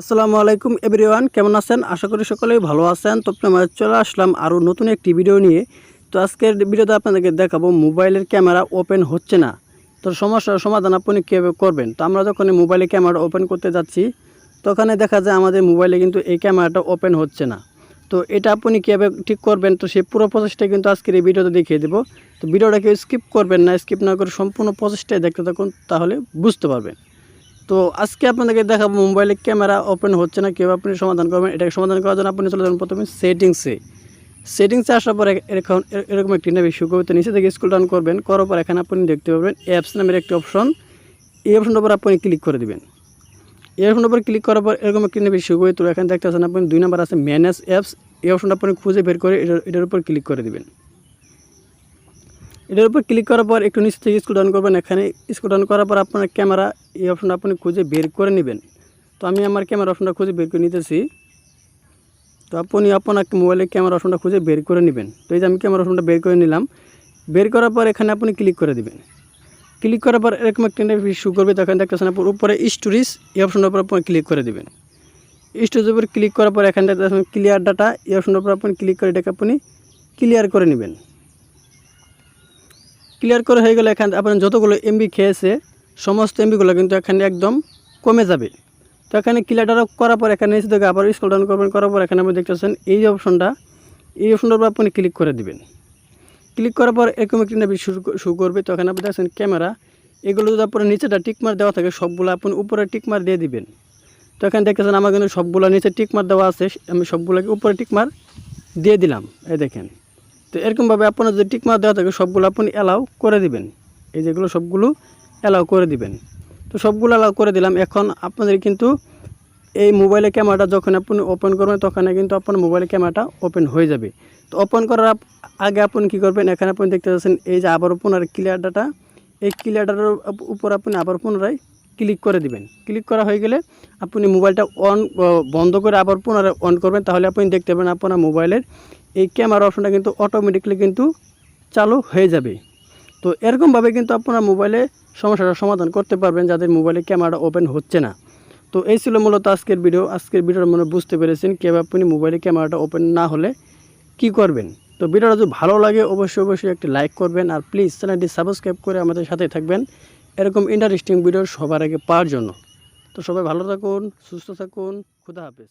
আসসালামু আলাইকুম এভরিওয়ান, কেমন আছেন? আশা করি সকলেই ভালো আছেন। তো আমরা চলে আসলাম আরও নতুন একটি ভিডিও নিয়ে। তো আজকের ভিডিওতে আপনাদেরকে দেখাবো, মোবাইলের ক্যামেরা ওপেন হচ্ছে না। তো সমস্যার সমাধান আপনি কীভাবে করবেন? তো আমরা যখন মোবাইলে ক্যামেরা ওপেন করতে যাচ্ছি তখন দেখা যায় আমাদের মোবাইলে কিন্তু এই ক্যামেরাটা ওপেন হচ্ছে না। তো এটা আপনি কীভাবে ঠিক করবেন? তো সেই পুরো প্রসেসটা কিন্তু আজকের এই ভিডিওতে দেখিয়ে দেবো। তো ভিডিওটা কেউ স্কিপ করবেন না স্কিপ না করে সম্পূর্ণ প্রসেসটাই দেখতে থাকুন, তাহলে বুঝতে পারবেন। তো আজকে আপনাদেরকে দেখাবো মোবাইলে ক্যামেরা ওপেন হচ্ছে না, কীভাবে আপনি সমাধান করবেন, এটাকে সমাধান করার জন্য আপনি চলে যাবেন প্রথমে সেটিংসে। সেটিংসে আসার পরে এরকম এরকম একটি নেবে সুকবিতা নিচে থেকে স্কুল ডাউন করবেন, করার পর এখানে আপনি দেখতে পাবেন অ্যাপস নামের একটি অপশন এই অপশনটার উপর আপনি ক্লিক করে দিবেন। এই অপশনটার উপর ক্লিক করার পর এরকম একটি নেবে সুকবিত এখানে দেখতে পাচ্ছেন আপনি দুই নম্বর আছে ম্যানেজ অ্যাপস এই অপশনটা আপনি খুঁজে বের করে এটার এটার উপর ক্লিক করে দিবেন। এটার উপর ক্লিক করার পর একটু নিচে থেকে স্কুল ডাউন করবেন। এখানে স্কুল ডাউন করার পর আপনার ক্যামেরা এই অপশনটা আপনি খুঁজে বের করে নেবেন। তো আমি আমার ক্যামেরা অপশনটা খুঁজে বের করে নিতেছি। তো আপনি আপনার মোবাইলের ক্যামেরা অপশনটা খুঁজে বের করে নেবেন। তো এই যে আমি ক্যামেরা অপশনটা বের করে নিলাম। বের করার পর এখানে আপনি ক্লিক করে দেবেন। ক্লিক করার পর এরকম একটা শু করবে। তখন দেখতেছেন আপনার উপরে স্টোরিজ এই অপশনটার উপর আপনি ক্লিক করে দেবেন। স্টোরেজের উপর ক্লিক করার পর এখানে দেখতেছেন ক্লিয়ার ডাটা এই অপশনটার উপর আপনি ক্লিক করে এটাকে আপনি ক্লিয়ার করে নেবেন। ক্লিয়ার করে হয়ে গেলে এখানে আপনার যতগুলো এমবি খেয়েছে, সমস্ত এমবিগুলো কিন্তু এখানে একদম কমে যাবে। তো এখানে ক্লিয়ারটা করার পর এখানে নিচে থেকে আবার স্ক্রল ডাউন করবেন করার পর এখানে আপনি দেখতেছেন এই যে অপশনটা এই অপশনটার উপর আপনি ক্লিক করে দিবেন। ক্লিক করার পর এরকম একটি নেবি শুরু শুরু করবে। তো এখানে আপনি দেখছেন ক্যামেরা এগুলো যদি আপনার নিচেটা টিকমার দেওয়া থাকে, সবগুলো আপনি উপরে টিকমার দিয়ে দিবেন। তো এখানে দেখতেছেন আমার কিন্তু সবগুলো নিচে টিকমার দেওয়া আছে, আমি সবগুলোকে উপরে টিকমার দিয়ে দিলাম। এই দেখেন। তো এরকমভাবে আপনার যদি টিকমার দেওয়া থাকে, সবগুলো আপনি অ্যালাউ করে দিবেন। এই যেগুলো সবগুলো অ্যালাউ করে দিবেন। তো সবগুলো অ্যালাউ করে দিলাম। এখন আপনাদের কিন্তু এই মোবাইলের ক্যামেরাটা যখন আপনি ওপেন করবেন, তখন কিন্তু আপনার মোবাইলের ক্যামেরাটা ওপেন হয়ে যাবে। তো ওপেন করার আগে আপনি কী করবেন? এখানে আপনি দেখতে পাচ্ছেন, এই যে আবার পুনরায় ক্লিয়ার ডাটা এই ক্লিয়ার ডাটার উপর আপনি আবার পুনরায় ক্লিক করে দিবেন। ক্লিক করা হয়ে গেলে আপনি মোবাইলটা অন বন্ধ করে আবার পুনরায় অন করবেন। তাহলে আপনি দেখতে পাবেন আপনার মোবাইলের এই ক্যামেরা অপশনটা কিন্তু অটোমেটিকলি কিন্তু চালু হয়ে যাবে। তো এরকমভাবে কিন্তু আপনারা মোবাইলে সমস্যাটা সমাধান করতে পারবেন যাদের মোবাইলে ক্যামেরাটা ওপেন হচ্ছে না। তো এই ছিল মূলত আজকের ভিডিও আজকের ভিডিওর মনে বুঝতে পেরেছেন কীভাবে আপনি মোবাইলে ক্যামেরাটা ওপেন না হলে কি করবেন। তো ভিডিওটা যদি ভালো লাগে, অবশ্যই অবশ্যই একটি লাইক করবেন আর প্লিজ চ্যানেলটি সাবস্ক্রাইব করে আমাদের সাথে থাকবেন। এরকম ইন্টারেস্টিং ভিডিও সবার আগে পাওয়ার জন্য। তো সবাই ভালো থাকুন, সুস্থ থাকুন, খুদা হাফেজ।